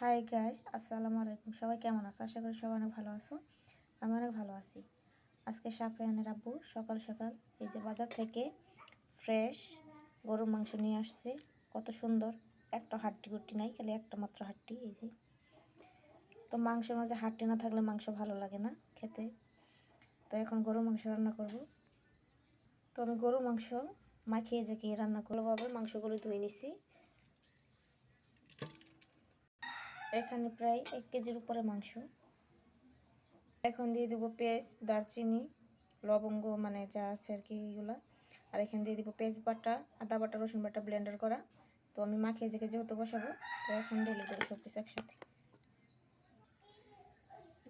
Hi guys আসসালামু আলাইকুম। সবাই কেমন আছো? আশা করি সবাই অনেক ভালো আছো। আমি অনেক ভালো আছি। আজকে সাফরানের আব্বু সকাল সকাল এই যে বাজার থেকে ফ্রেশ গরুর মাংস নিয়ে আসছে। কত সুন্দর। একটা হাড্ডি গুট্টি নাই, খালি একটা মাত্র হাড্ডি, এই যে। তো মাংসের মাঝে হাড্ডি না থাকলে মাংস ভালো লাগে না খেতে। তো এখন গরুর মাংস রান্না করব। তো আমি গরুর মাংস মাখিয়ে যে কি রান্না করবোভাবে মাংসগুলো ধুয়ে নিছি। এখানে প্রায় এক কেজির উপরে মাংস। এখন দিয়ে দেবো পেঁয়াজ দারচিনি, লবঙ্গ মানে যা আছে আর কি এগুলো। আর এখানে দিয়ে দিব পেঁয়াজ বাটা, আদা বাটা, রসুন বাটা ব্লেন্ডার করা। তো আমি মাখিয়ে জেগে যেহেতু বসাবো, তো এখন ঢেলে দেবো সব কিছু একসাথে।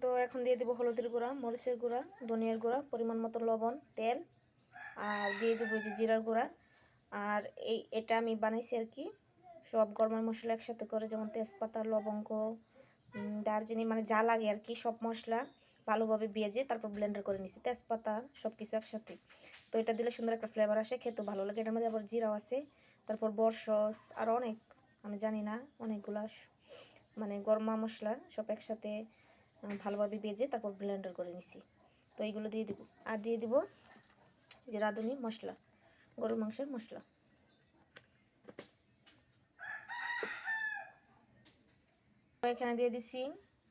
তো এখন দিয়ে দেবো হলুদের গুঁড়া, মরিচের গুঁড়া, ধনিয়ার গুঁড়া, পরিমাণ মতো লবণ, তেল। আর দিয়ে দেবো যে জিরার গুঁড়া। আর এই, এটা আমি বানাইছি আর কি সব গরমের মশলা একসাথে করে, যেমন তেজপাতা, লবঙ্গ দারচিনি মানে যা লাগে আর কি, সব মশলা ভালোভাবে ভেজে তারপর ব্লেন্ডার করে নিছি। তেজপাতা সব কিছু একসাথে। তো এটা দিলে সুন্দর একটা ফ্লেভার আসে খেতে ভালো লাগে। এটার মধ্যে আবার জিরাও আছে, তারপর বরসস, আর অনেক, আমি জানি না, অনেকগুলা মানে গরমা মশলা সব একসাথে ভালোভাবে ভেজে তারপর ব্লেন্ডার করে নিছি। তো এইগুলো দিয়ে দিব। আর দিয়ে দিব যে রাঁধুনি মশলা, গরুর মাংসের মশলা। এখানে দিয়ে দিছি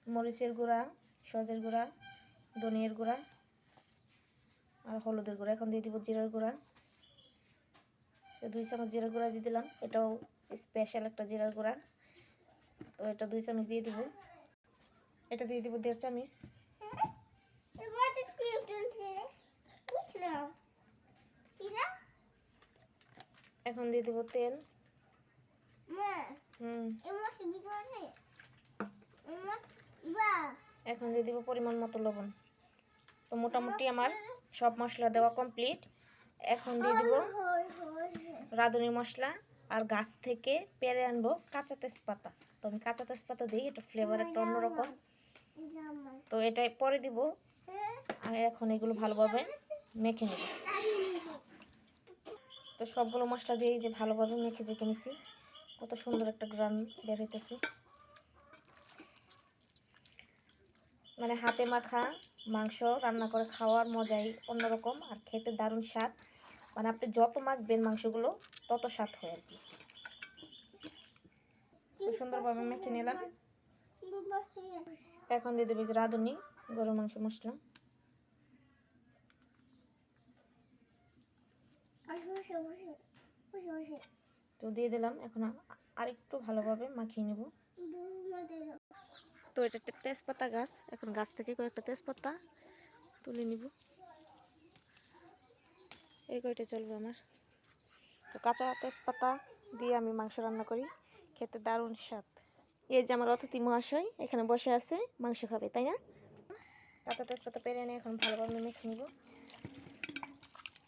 মরিচের গুঁড়া, সজের গুঁড়া, ধনিয়ার গুঁড়া আর হলুদের গুঁড়া। এখন দিয়ে দিব জিরার গুঁড়া। দুই চামচ জিরার গুঁড়া দিয়ে দিলাম। এটাও স্পেশাল একটা জিরার গুঁড়া। তো এটা দুই চামচ দিয়ে দিব। এটা দিয়ে দিব দেড় চামচ। এখন দিয়ে দিব তেল। হুম। এখন দিয়ে দিব পরিমাণ মতো লবণ। তো মোটামুটি আমার সব মশলা দেওয়া কমপ্লিট। এখন দিয়ে দিব রাঁধুনি মশলা আর গাছ থেকে পেরে আনব কাঁচা তেজপাতা। তো আমি কাঁচা তেজপাতা দিই এটা ফ্লেভার একটা অন্যরকম। তো এটাই পরে দিব। আর এখন এগুলো ভালোভাবে মেখে নেব। তো সবগুলো মশলা দিয়ে যে ভালোভাবে মেখে জেখে নিছি। কত সুন্দর একটা গ্রান বের হইতেছে। মানে হাতে মাখা মাংস রান্না করে খাওয়ার মজাই অন্যরকম আর খেতে দারুণ স্বাদ। মানে আপনি যত মাখবেন মাংসগুলো, তত স্বাদ হয় আর কি। সুন্দরভাবে মেখে নিলাম। এখন দিয়ে দেবে রাঁধুনি, গরুর মাংস মশলা তো দিয়ে দিলাম, এখন আরেকটু ভালোভাবে মাখিয়ে নেব। তো এটা তেজপাতা গাছ। এখন গাছ থেকে কয়েকটা তেজপাতা তুলে নিব। এই কয়টা চলবে আমার? তো কাঁচা তেজপাতা দিয়ে আমি মাংস রান্না করি। খেতে দারুণ স্বাদ। এই যে আমার অতিথি মহাশয় এখানে বসে আছে, মাংস খাবে, তাই না? কাঁচা তেজপাতা পেরে এনে এখন ভালোভাবে মেখে নিব।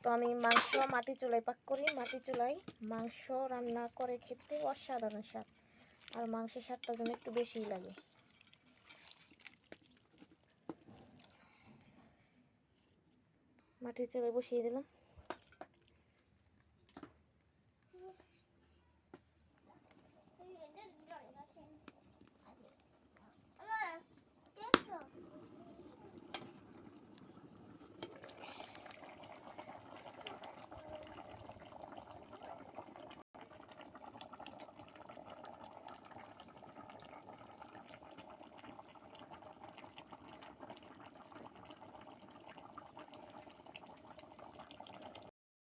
তো আমি মাংস মাটি চুলায় পাক করি। মাটি চুলায় মাংস রান্না করে খেতে অসাধারণ স্বাদ। আর মাংসের স্বাদটা যেন একটু বেশিই লাগে। মাটির চুলায় বসিয়ে দিলাম।